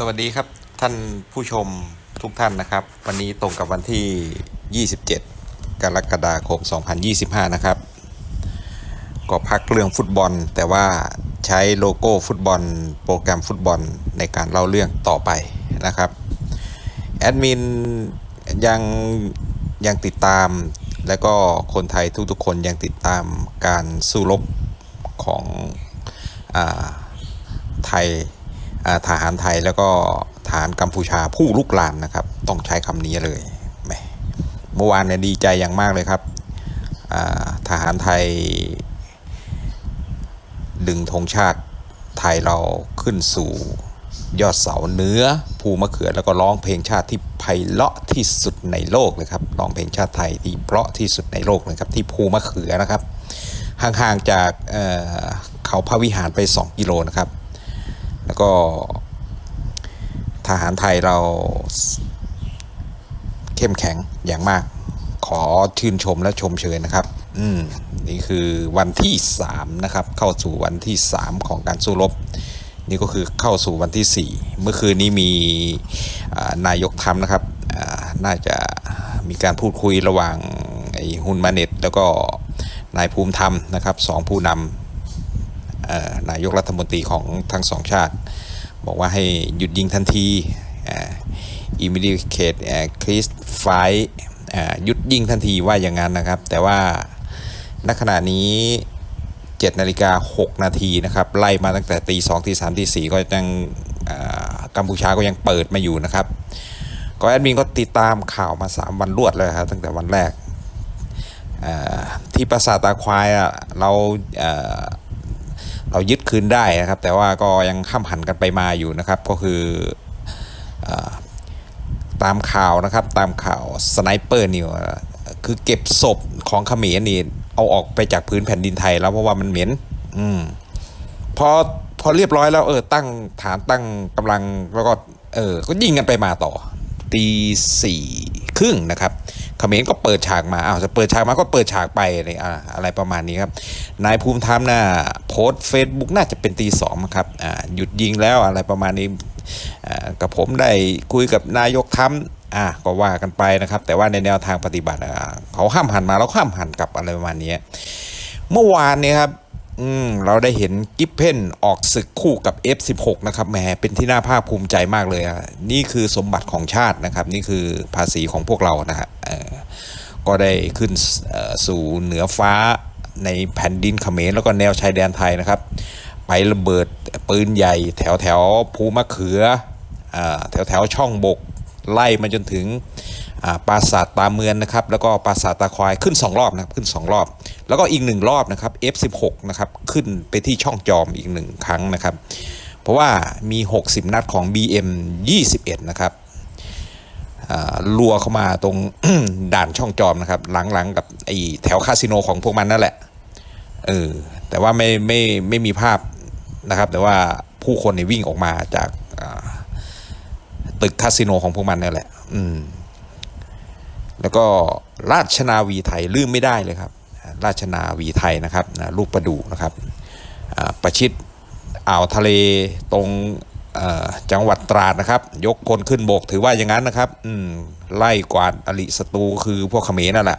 สวัสดีครับท่านผู้ชมทุกท่านนะครับ วันนี้ตรงกับวันที่ 27 กรกฎาคม 2025 นะครับ ก็พักเรื่องฟุตบอล แต่ว่าใช้โลโก้ฟุตบอล โปรแกรมฟุตบอลในการเล่าเรื่องต่อไปนะครับแอดมินยังยังติดตาม และก็คนไทยทุกๆคนยังติดตามการสู้รบของอาไทย ทหารไทยแล้วก็ทหารกัมพูชาผู้ลุกลานนะครับ ต้องใช้คำนี้เลยเมื่อวานเนี่ยดีใจอย่างมากเลยครับทหารไทย ดึงธงชาติไทยเราขึ้นสู่ยอดเสาเนื้อภูมะเขือแล้วก็ร้องเพลงชาติที่ไพเราะที่สุดในโลกเลยครับร้องเพลงชาติไทยที่เพราะที่สุดในโลกเลยครับที่ภูมะเขือนะครับห่างๆจากเขาพระวิหารไป 2 กิโลนะครับ ก็ทหารไทยเราเข้มแข็งอย่างมาก ขอชื่นชมและชมเชยนะครับ อืมนี่คือวันที่ 3 นะครับ เข้าสู่วันที่ 3 ของการสู้รบ นี่ก็คือเข้าสู่วันที่ 4 เมื่อคืนนี้มีนายกทำนะครับ น่าจะมีการพูดคุยระหว่างไอ้ฮุนมาเน็ต แล้วก็นายภูมิธรรมนะครับสองผู้นำ นายกรัฐมนตรีของทั้งสองชาติ บอกว่าให้หยุดยิงทันทีอิมิดิเคตคริสไฟหยุดยิงทันทีว่าอย่างนั้นนะครับ แต่ว่าณขณะนี้7นาฬิกา6นาทีนะครับไล่มาตั้งแต่ตี2ตี3ตี4ก็ยังกัมพูชาก็ยังเปิดมาอยู่นะครับก็แอดมินก็ติดตามข่าวมา 3 วันรวดเลยครับตั้งแต่วันแรกที่ปราสาทตาควายเรา เรายึดคืนได้นะครับ แต่ว่าก็ยังข้ามหันกันไปมาอยู่นะครับ ก็คืออตามข่าวนะครับ ตามข่าวสไนเปอร์นิวคือเก็บศพของเขมรนี่เอาออกไปจากพื้นแผ่นดินไทยแล้วเพราะว่ามันเหม็น อืมพอพอเรียบร้อยแล้วเออตั้งฐานตั้งกำลังแล้วก็เออก็ยิงกันไปมาต่อตีสี่ครึ่งนะครับ เขมรก็เปิดฉากมาอ้าวจะเปิดฉากมาก็เปิดฉากไปอะไรอ่าอะไรประมาณนี้ครับนายภูมิธรรมน่ะโพสเฟซบุ๊กน่าจะเป็นตีสองครับอ่าหยุดยิงแล้วอะไรประมาณนี้อ่ากับผมได้คุยกับนายกทำอ่าก็ว่ากันไปนะครับ แต่ว่าในแนวทางปฏิบัติอ่าเขาห้ามหันมาแล้วห้ามหันกลับอะไรประมาณนี้เมื่อวานเนี่ยครับ อืมเราได้เห็นกิฟเพนออกศึกคู่กับ F16 นะครับแหมเป็นที่น่าภาคภูมิใจมากเลยอะนี่คือสมบัติของชาตินะครับ นี่คือภาษีของพวกเรานะฮะก็ได้ขึ้นสู่เหนือฟ้าในแผ่นดินเขมรแล้วก็แนวชายแดนไทยนะครับ ไประเบิดปืนใหญ่ แถวแถวภูมะเขือแถวแถวช่องบก ไล่มาจนถึง ปราสาทตาเมือนนะครับแล้วก็ปราสาทตาควายขึ้น 2 รอบนะครับขึ้น 2 รอบ แล้วก็อีกหนึ่งรอบนะครับ F16 นะครับขึ้นไปที่ช่องจอมอีกหนึ่งครั้งนะครับ เพราะว่ามี 60 นัดของ BM 21 นะครับลัวเข้ามาตรงด่านช่องจอมนะครับ หลังๆ กับไอ้แถวคาสิโนของพวกมันนั่นแหละเออแต่ว่าไม่ไม่ไม่มีภาพนะครับ แต่ว่าผู้คนเนี่ยวิ่งออกมาจากตึกคาสิโนของพวกมันนี่นแหละ อืม แล้วก็ราชนาวีไทยลืมไม่ได้เลยครับ ราชนาวีไทยนะครับนะลูกประดูนะครับประชิดอ่าวทะเลตรงจังหวัดตราดนะครับ ยกคนขึ้นบกถือว่าอย่างนั้นนะครับไล่กวาดอลิศตูคือพวกเขมรนั่นแหละ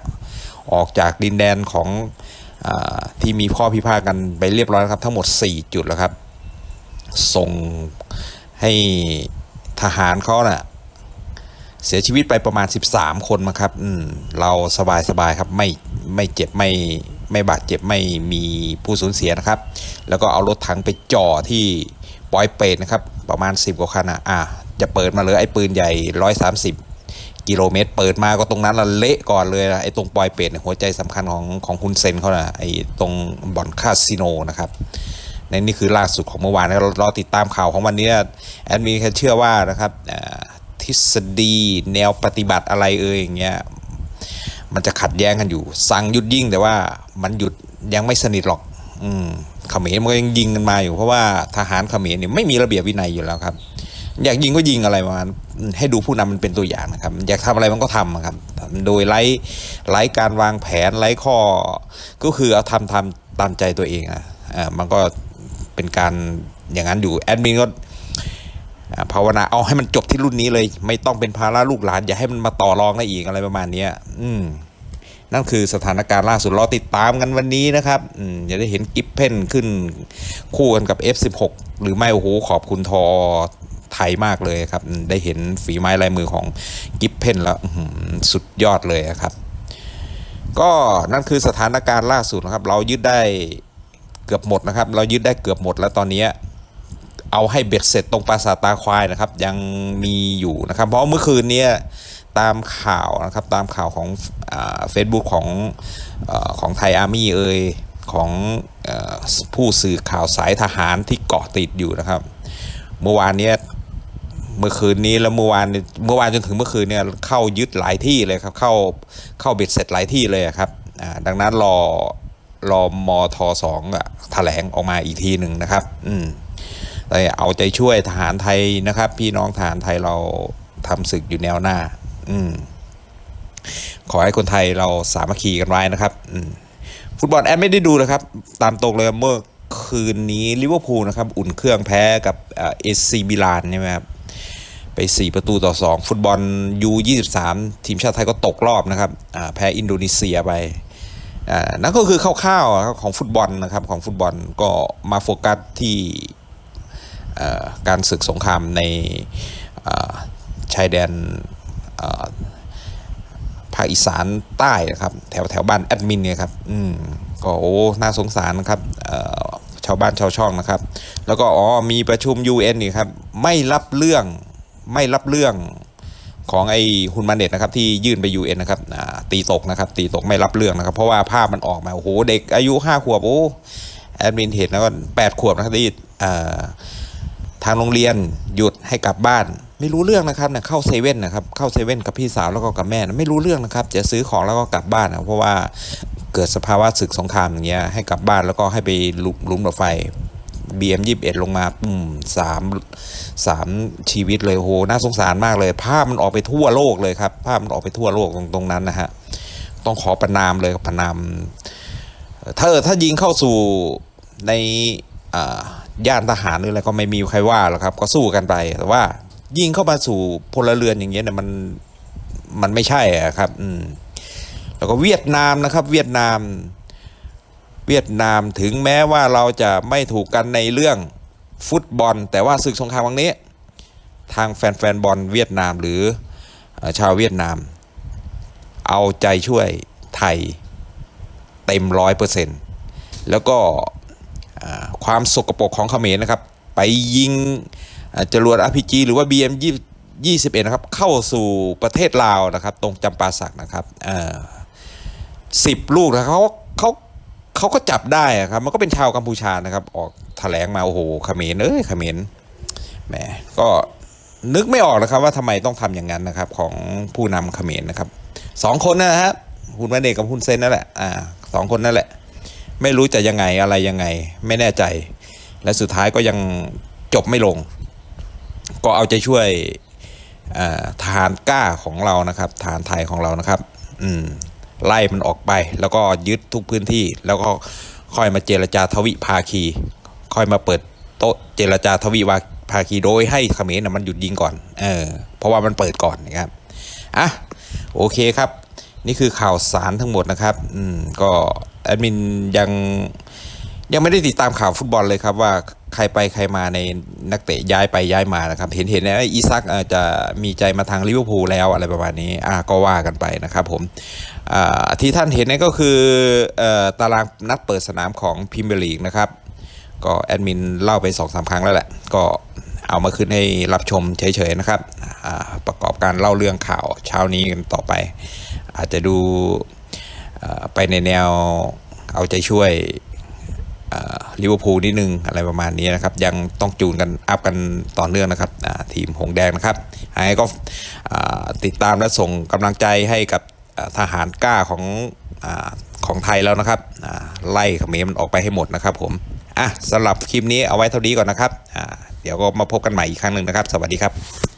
ออกจากดินแดนของอที่มีข้อพิพาทกันไปเรียบร้อยครับ ทั้งหมด 4 จุดแล้วครับ ส่งให้ทหารเขาน่ะ เสียชีวิตไปประมาณ 13 คนมาครับอืมเราสบายสบายครับไม่ไม่เจ็บไม่ไม่บาดเจ็บไม่มีผู้สูญเสียนะครับ แล้วก็เอารถถังไปจ่อที่ปอยเปตนะครับ ประมาณ 10 กว่าคันอะอะจะเปิดมาเลยไอ้ปืนใหญ่ 130 กิโลเมตร เปิดมาก็ตรงนั้นละเละก่อนเลยนะไอ้ตรงปอยเปตหัวใจสำคัญของของคุณเซนเขานะไอ้ตรงบ่อนคาสิโนนะครับในนี่คือล่าสุดของเมื่อวานเราติดตามข่าวของวันนี้แอดมินแค่เชื่อว่านะครับอ่า ทฤษฎี แนวปฏิบัติอะไรเอ่ยอย่างเงี้ยมันจะขัดแย้งกันอยู่ สั่งหยุดยิงแต่ว่ามันหยุดยังไม่สนิทหรอก อืมเขมรมันก็ยังยิงกันมาอยู่ เพราะว่าทหารเขมรเนี่ยไม่มีระเบียบวินัยอยู่แล้วครับ อยากยิงก็ยิงอะไรประมาณให้ดูผู้นำมันเป็นตัวอย่างนะครับ อยากทำอะไรมันก็ทำครับ โดยไร้ไร้การวางแผนไร้ข้อ ก็คือเอาทำทำตามใจตัวเองอะอ่ามันก็เป็นการอย่างนั้นอยู่แอดมินก็ ภาวนาเอาให้มันจบที่รุ่นนี้เลย ไม่ต้องเป็นภาระลูกหลาน อย่าให้มันมาต่อรองได้อีกอะไรประมาณนี้อืมนั่นคือสถานการณ์ล่าสุดรอติดตามกันวันนี้นะครับอืมจะได้เห็นกิฟเพนขึ้นคู่กันกับ F16 หรือไม่โอ้โหขอบคุณทอไทยมากเลยครับ ได้เห็นฝีไม้ลายมือของกิฟเพนแล้วสุดยอดเลยครับ ก็นั่นคือสถานการณ์ล่าสุดนะครับ เรายึดได้เกือบหมดนะครับ เรายึดได้เกือบหมดแล้วตอนนี้ เอาให้เบ็ดเสร็จตรงปราสาทตาควายนะครับ ยังมีอยู่นะครับ เพราะเมื่อคืนเนี้ยตามข่าวนะครับตามข่าวของเฟซบุ๊กของอของไทยอาร์มี่เอ่ยของอผู้สื่อข่าวสายทหารที่เกาะติดอยู่นะครับ เมื่อวานเนี้ยเมื่อคืนนี้แล้วเมื่อวานเมื่อวานจนถึงเมื่อคืนเนี่ยเข้ายึดหลายที่เลยครับ เข้าเข้าเบ็ดเสร็จหลายที่เลยครับดังนั้นรอรอมอทสองอะแถลงออกมาอีกทีหนึ่งนะครับ อืม แต่เอาใจช่วยทหารไทยนะครับ พี่น้องทหารไทยเราทำศึกอยู่แนวหน้า อืมขอให้คนไทยเราสามัคคีกันไว้นะครับอืฟุตบอลแอดไม่ได้ดูนะครับ ตามตรงเลยเมื่อคืนนี้ลิเวอร์พูลนะครับ อุ่นเครื่องแพ้กับเอสซีบิลานใช่ไหมครับไป 4 ประตูต่อ 2 ฟุตบอลยู23 ทีมชาติไทยก็ตกรอบนะครับแพ้อินโดนีเซียไปนั่นก็คือคร่าวๆของฟุตบอลนะครับของฟุตบอลก็มาโฟกัสที่ การศึกสงครามในชายแดนภาคอีสานใต้นะครับ แถวแถวบ้านแอดมินเนี่ยครับอืมก็โอ้น่าสงสารนะครับชาวบ้านชาวช่องนะครับ แล้วก็อ๋อมีประชุม UN นี่ครับไม่รับเรื่องไม่รับเรื่องของไอ้ฮุนมาเน็ตนะครับที่ยื่นไป UN นะครับตีตกนะครับตีตกไม่รับเรื่องนะครับ เพราะว่าภาพมันออกมาโอ้โหเด็กอายุห้าขวบโอ้แอดมินเห็นแล้วก็แปดขวบนะครับที่อ่าทางโรงเรียนหยุดให้กลับบ้าน ไม่รู้เรื่องนะครับเนี่ยเข้าเซเว่นนะครับเข้าเซเว่นกับพี่สาวแล้วก็กับแม่นะไม่รู้เรื่องนะครับ จะซื้อของแล้วก็กลับบ้านนะเพราะว่าเกิดสภาวะศึกสงครามอย่างเงี้ยให้กลับบ้านแล้วก็ให้ไปลุลุมรถไฟ BM 21 ลงมาปุ่มสามสามชีวิตเลยโอ้โหน่าสงสารมากเลย ภาพมันออกไปทั่วโลกเลยครับ ภาพมันออกไปทั่วโลกตรงตรงนั้นนะฮะต้องขอประนามเลยประนามถ้าเออถ้ายิงเข้าสู่ในอ่า ย่านทหารหรืออะไรก็ไม่มีใครว่าหรอกครับ ก็สู้กันไป แต่ว่า ยิงเข้ามาสู่พลเรือนอย่างเงี้ยเนี่ยมันมันไม่ใช่อะครับ อืมแล้วก็เวียดนามนะครับ เวียดนาม เวียดนามถึงแม้ว่าเราจะไม่ถูกกันในเรื่องฟุตบอล แต่ว่าศึกสงครามครั้งนี้ ทางแฟนๆบอลเวียดนามหรือชาวเวียดนาม เอาใจช่วยไทยเต็มร้อยเปอร์เซ็นต์แล้วก็ ความสกปรกของเขมรนะครับ ไปยิงจรวด RPG หรือว่า BM 21นะครับ เข้าสู่ประเทศลาวนะครับ ตรงจำปาสักนะครับสิบลูกนะเขาเขาเขาก็จับได้อะครับ มันก็เป็นชาวกัมพูชานะครับ ออกแถลงมา โอ้โหเขมรเอ้ยเขมรแหมก็นึกไม่ออกนะครับว่าทำไมต้องทำอย่างนั้นนะครับของผู้นำเขมรนะครับสองคนนะฮะคุณวันเดกกับคุณเซนนั่นแหละอ่าสองคนนั่นแหละ ไม่รู้จะยังไงอะไรยังไง ไม่แน่ใจ และสุดท้ายก็ยังจบไม่ลง ก็เอาใจช่วยอ่าทหารกล้าของเรานะครับทหารไทยของเรานะครับไล่มันออกไป แล้วก็ยึดทุกพื้นที่ แล้วก็ค่อยมาเจรจาทวิภาคี ค่อยมาเปิดโต๊ะเจรจาทวิภาคีโดยให้เขมรนะมันหยุดยิงก่อน เออ เพราะว่ามันเปิดก่อนนะครับ อะ โอเคครับ นี่คือข่าวสารทั้งหมดนะครับ อืม ก็ แอดมินยังยังไม่ได้ติดตามข่าวฟุตบอลเลยครับว่าใครไปใครมาในนักเตะย้ายไปย้ายมานะครับ เห็นเห็นนะอีซักอาจจะมีใจมาทางลิเวอร์พูลแล้วอะไรประมาณนี้อะก็ว่ากันไปนะครับผมอ่าที่ท่านเห็นนั่นก็คือเอ่อตารางนัดเปิดสนามของพิมเบอร์ลีกนะครับ ก็แอดมินเล่าไป2อสาครั้งแล้วแหละ ก็เอามาขึ้นให้รับชมเฉยๆนะครับ ประกอบการเล่าเรื่องข่าวเช้านี้กันต่อไป อาจจะดู ไปในแนวเอาใจช่วยลิเวอร์พูลนิดนึงอะไรประมาณนี้นะครับ ยังต้องจูนกันอัพกันต่อเนื่องนะครับทีมหงแดงนะครับยังไงก็ติดตามและส่งกำลังใจให้กับทหารกล้าของอของไทยแล้วนะครับไล่เขมรมันออกไปให้หมดนะครับผมอะสำหรับคลิปนี้เอาไว้เท่านี้ก่อนนะครับเดี๋ยวก็มาพบกันใหม่อีกครั้งหนึ่งนะครับ สวัสดีครับ